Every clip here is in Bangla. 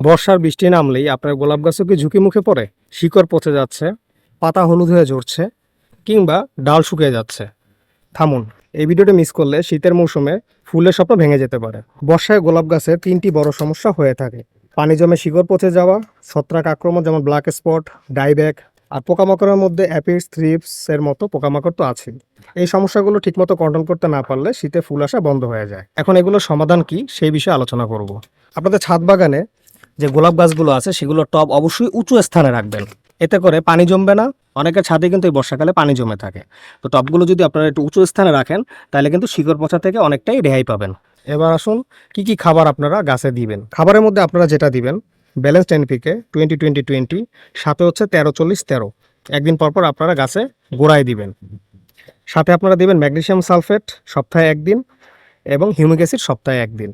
বর্ষার বৃষ্টি নামলেই আপনার গোলাপ গাছও কি ঝুঁকি মুখে পড়ে? শিকড় পচে যাচ্ছে, পাতা হলুদ হয়ে ঝরছে কিংবা ডাল শুকিয়ে যাচ্ছে। থামুন, এই ভিডিওটা মিস করলে শীতের মৌসুমে ফুলের স্বপ্ন ভেঙে যেতে পারে। বর্ষায় গোলাপ গাছের তিনটি বড় সমস্যা হয়ে থাকে। পানি জমে শিকড় পচে যাওয়া, ছত্রাক আক্রমণ যেমন ব্ল্যাক স্পট ডাইব্যাক আর পোকামাকড়ের মধ্যে অ্যাপিস থ্রিপস এর মতো পোকামাকড় তো আছেই। এই সমস্যাগুলো ঠিকমতো কন্ট্রোল করতে না পারলে শীতে ফুল আসা বন্ধ হয়ে যায়। এখন এগুলোর সমাধান কি? সেই বিষয়ে আলোচনা করব। আপনাদের ছাদ বাগানে যে গোলাপ গাছগুলো আছে সেগুলো টব অবশ্যই উঁচু স্থানে রাখবেন। এতে করে পানি জমবে না। অনেকের ছাদে কিন্তু এই বর্ষাকালে পানি জমে থাকে। তো টবগুলো যদি আপনারা একটু উঁচু স্থানে রাখেন, তাহলে কিন্তু শিকড় পচা থেকে অনেকটাই রেহাই পাবেন। এবার আসুন, কি কি খাবার আপনারা গাছে দিবেন? খাবারের মধ্যে আপনারা যেটা দিবেন ব্যালেন্স টেনপিকে টোয়েন্টি টোয়েন্টি টোয়েন্টি, সাথে হচ্ছে তেরো চল্লিশ তেরো। একদিন পর পর আপনারা গাছে গোড়ায় দিবেন। সাথে আপনারা দিবেন ম্যাগনেসিয়াম সালফেট সপ্তাহে একদিন এবং হিউমিক অ্যাসিড সপ্তাহে একদিন।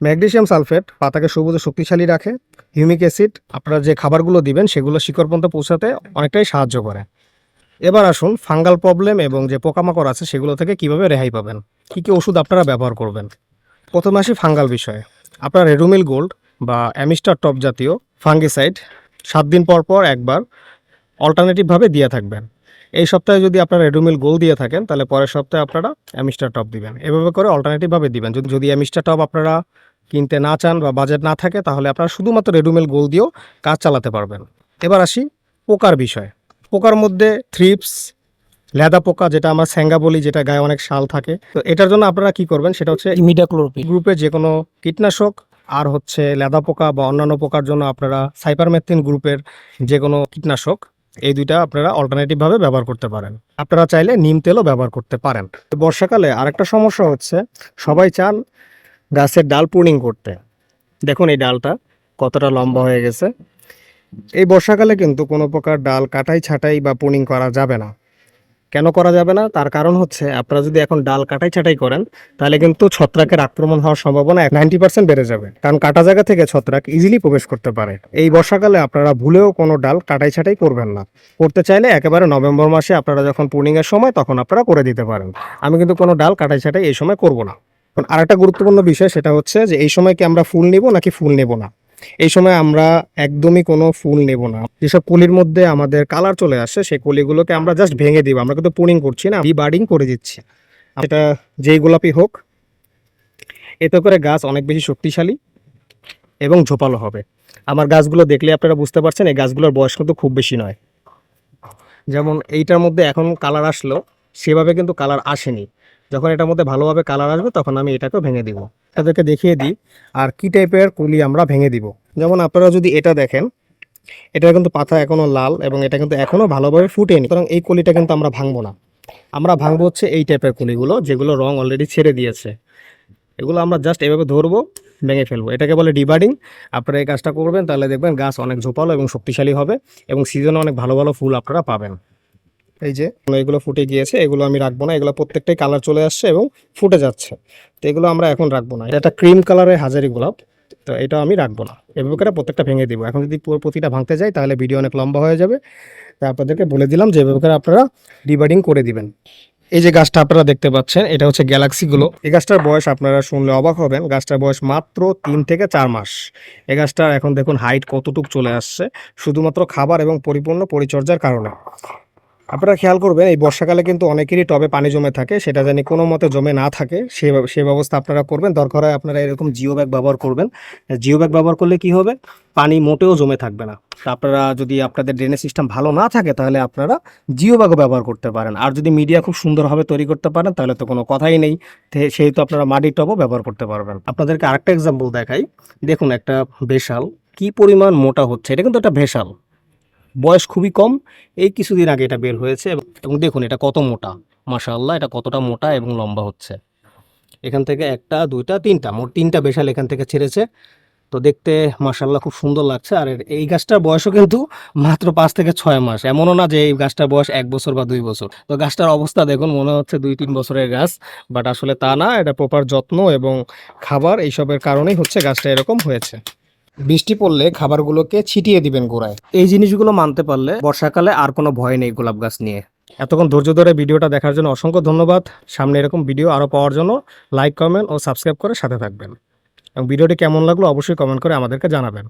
ম্যাগনেসিয়াম সালফেট পাতাকে সবুজ শক্তিশালী রাখে, হিউমিক অ্যাসিড, আপনারা যে খাবারগুলো দিবেন সেগুলো শিকড় পর্যন্ত পৌঁছাতে অনেকটাই সাহায্য করে। এবার আসুন ফাঙ্গাল প্রবলেম এবং যে পোকামাকড় আছে সেগুলো থেকে কীভাবে রেহাই পাবেন, কী কী ওষুধ আপনারা ব্যবহার করবেন। প্রথমে আসি ফাঙ্গাল বিষয়ে। আপনার রেডুমিল গোল্ড বা অ্যামিস্টার টপ জাতীয় ফাঙ্গিসাইড সাত দিন পর পর একবার অল্টারনেটিভভাবে দিয়ে থাকবেন। এই সপ্তাহে যদি আপনারা রেডুমিল গোল দিয়ে থাকেন, তাহলে পরের সপ্তাহে আপনারা অ্যামিস্টার টপ দিবেন। এভাবে করে অল্টারনেটিভভাবে দিবেন। যদি অ্যামিস্টার টপ আপনারা কিনতে না চান বা বাজেট না থাকে তাহলে আপনারা শুধুমাত্র রেডুমেল গোল দিয়েও কাজ চালাতে পারবেন। এবার আসি পোকার বিষয়। পোকার মধ্যে থ্রিপস লেদা পোকা যেটা আমরা স্যাঙ্গা বলি যেটা গায়ে অনেক শাল থাকে। তো এটার জন্য আপনারা কি করবেন সেটা হচ্ছে ইমিডাক্লোরপিড গ্রুপে যে কোনো কীটনাশক আর হচ্ছে লেদা পোকা বা অন্যান্য পোকার জন্য আপনারা সাইপারমেথিন গ্রুপের যে কোনো কীটনাশক এই দুইটা আপনারা অল্টারনেটিভভাবে ব্যবহার করতে পারেন। আপনারা চাইলে নিম তেলও ব্যবহার করতে পারেন। বর্ষাকালে আরেকটা সমস্যা হচ্ছে সবাই চান গাছের ডাল প্রুনিং করতে। দেখুন এই ডালটা কতটা লম্বা হয়ে গেছে। এই বর্ষাকালে কিন্তু কোনো প্রকার ডাল কাটাই ছাটাই বা প্রুনিং করা যাবে না। কেন করা যাবে না? তার কারণ হচ্ছে আপনারা যদি এখন ডাল কাটাই ছাটাই করেন, তাহলে কিন্তু ছত্রাকের আক্রমণ হওয়ার সম্ভাবনা নাইনটি পার্সেন্ট বেড়ে যাবে। কারণ কাটা জায়গা থেকে ছত্রাক ইজিলি প্রবেশ করতে পারে। এই বর্ষাকালে আপনারা ভুলেও কোনো ডাল কাটাই ছাটাই করবেন না। করতে চাইলে একেবারে নভেম্বর মাসে আপনারা যখন এর সময়, তখন আপনারা করে দিতে পারেন। আমি কিন্তু কোনো ডাল কাটাই ছাটাই এই সময় করব না। এখন আরেকটা গুরুত্বপূর্ণ বিষয় সেটা হচ্ছে যে এই সময় কি আমরা ফুল নেব নাকি ফুল নেব না? এই সময় আমরা একদমই কোনো ফুল নেব না। যেসব কলির মধ্যে আমাদের কালার চলে আসে, সেই কলিগুলোকে আমরা জাস্ট ভেঙে দিব। আমরা কিন্তু পুনিং করছি না বার্ডিং করে দিচ্ছি। এটা যেই গোলাপি হোক, এতে করে গাছ অনেক বেশি শক্তিশালী এবং ঝোপালো হবে। আমার গাছগুলো দেখলে আপনারা বুঝতে পারছেন, এই গাছগুলোর বয়স কিন্তু খুব বেশি নয়। যেমন এইটার মধ্যে এখন কালার আসলো, সেভাবে কিন্তু কালার আসেনি। যখন এটার মধ্যে ভালোভাবে কালার আসবে, তখন আমি এটাকেও ভেঙে দিব। তাদেরকে দেখিয়ে দিই আর কি টাইপের কলি আমরা ভেঙে দিব। যেমন আপনারা যদি এটা দেখেন, এটা কিন্তু পাতা এখনও লাল এবং এটা কিন্তু এখনও ভালোভাবে ফুটেনি। সুতরাং এই কলিটা কিন্তু আমরা ভাঙবো না। আমরা ভাঙবো হচ্ছে এই টাইপের কলিগুলো, যেগুলো রং অলরেডি ছেড়ে দিয়েছে। এগুলো আমরা জাস্ট এভাবে ধরবো, ভেঙে ফেলব। এটাকে বলে ডিবার্ডিং আপনারা এই কাজটা করবেন, তাহলে দেখবেন গাছ অনেক ঝোপালো এবং শক্তিশালী হবে এবং সিজনে অনেক ভালো ভালো ফুল আপনারা পাবেন। এই যে, এগুলো ফুটে গিয়েছে, এগুলো আমি রাখব না, এগুলো প্রত্যেকটাই কালার চলে আসছে এবং ফুটে যাচ্ছে। তো এগুলো আমরা এখন রাখব না। এটা ক্রিম কালারের হাজারি গোলাপ, তো এটা আমি রাখব না। এভাবে করে প্রত্যেকটা ভেঙে দিব। এখন যদি পুরো প্রতিটা ভাঙতে যাই, তাহলে ভিডিও অনেক লম্বা হয়ে যাবে। তাই আপনাদেরকে বলে দিলাম যে এভাবে করে আপনারা ডিবার্ডিং করে দিবেন। এই যে গাছটা আপনারা দেখতে পাচ্ছেন, এটা হচ্ছে গ্যালাক্সিগুলো এই গাছটার বয়স আপনারা শুনলে অবাক হবেন, গাছটার বয়স মাত্র তিন থেকে চার মাস। এই গাছটার এখন দেখুন হাইট কতটুক চলে আসছে, শুধুমাত্র খাবার এবং পরিপূর্ণ পরিচর্যার কারণে। আপনারা খেয়াল করবেন, এই বর্ষাকালে কিন্তু অনেকেরই টবে পানি জমে থাকে, সেটা জানি কোনো মতে জমে না থাকে, সে সে ব্যবস্থা আপনারা করবেন। দরকার হয় আপনারা এরকম জিও ব্যাগ ব্যবহার করবেন। জিও ব্যাগ ব্যবহার করলে কি হবে? পানি মোটেও জমে থাকবে না। আপনারা যদি আপনাদের ড্রেনেজ সিস্টেম ভালো না থাকে, তাহলে আপনারা জিও ব্যাগও ব্যবহার করতে পারেন। আর যদি মিডিয়া খুব সুন্দরভাবে তৈরি করতে পারেন, তাহলে তো কোনো কথাই নেই। তে- সেহেতু আপনারা মাটির টবও ব্যবহার করতে পারবেন। আপনাদেরকে আরেকটা এক্সাম্পল দেখাই। দেখুন একটা বেশাল কি পরিমাণ মোটা হচ্ছে, এটা কিন্তু একটা ভেসাল বয়স খুবই কম। এই কিছুদিন আগে এটা বের হয়েছে এবং দেখুন এটা কত মোটা। মাশাআল্লাহ, এটা কতটা মোটা এবং লম্বা হচ্ছে। এখান থেকে একটা, দুইটা, তিনটা, মোট তিনটা বেশাল এখান থেকে ছেড়েছে। তো দেখতে মাশাআল্লাহ খুব সুন্দর লাগছে। আর এই গাছটার বয়সও কিন্তু মাত্র পাঁচ থেকে ছয় মাস। এমনও না যে এই গাছটার বয়স এক বছর বা দুই বছর। তো গাছটার অবস্থা দেখুন, মনে হচ্ছে দুই, তিন বছরের গাছ। বাট আসলে তা না, এটা প্রপার যত্ন এবং খাবার এইসবের কারণেই হচ্ছে গাছটা এরকম হয়েছে। বৃষ্টি পড়লে খাবারগুলোকে ছিটিয়ে দিবেন গোড়ায়। এই জিনিসগুলো মানতে পারলে বর্ষাকালে আর কোনো ভয় নেই গোলাপ গাছ নিয়ে। এতক্ষণ ধৈর্য ধরে ভিডিওটা দেখার জন্য অসংখ্য ধন্যবাদ। সামনে এরকম ভিডিও আরও পাওয়ার জন্য লাইক, কমেন্ট ও সাবস্ক্রাইব করে সাথে থাকবেন। এবং ভিডিওটি কেমন লাগল অবশ্যই কমেন্ট করে আমাদেরকে জানাবেন।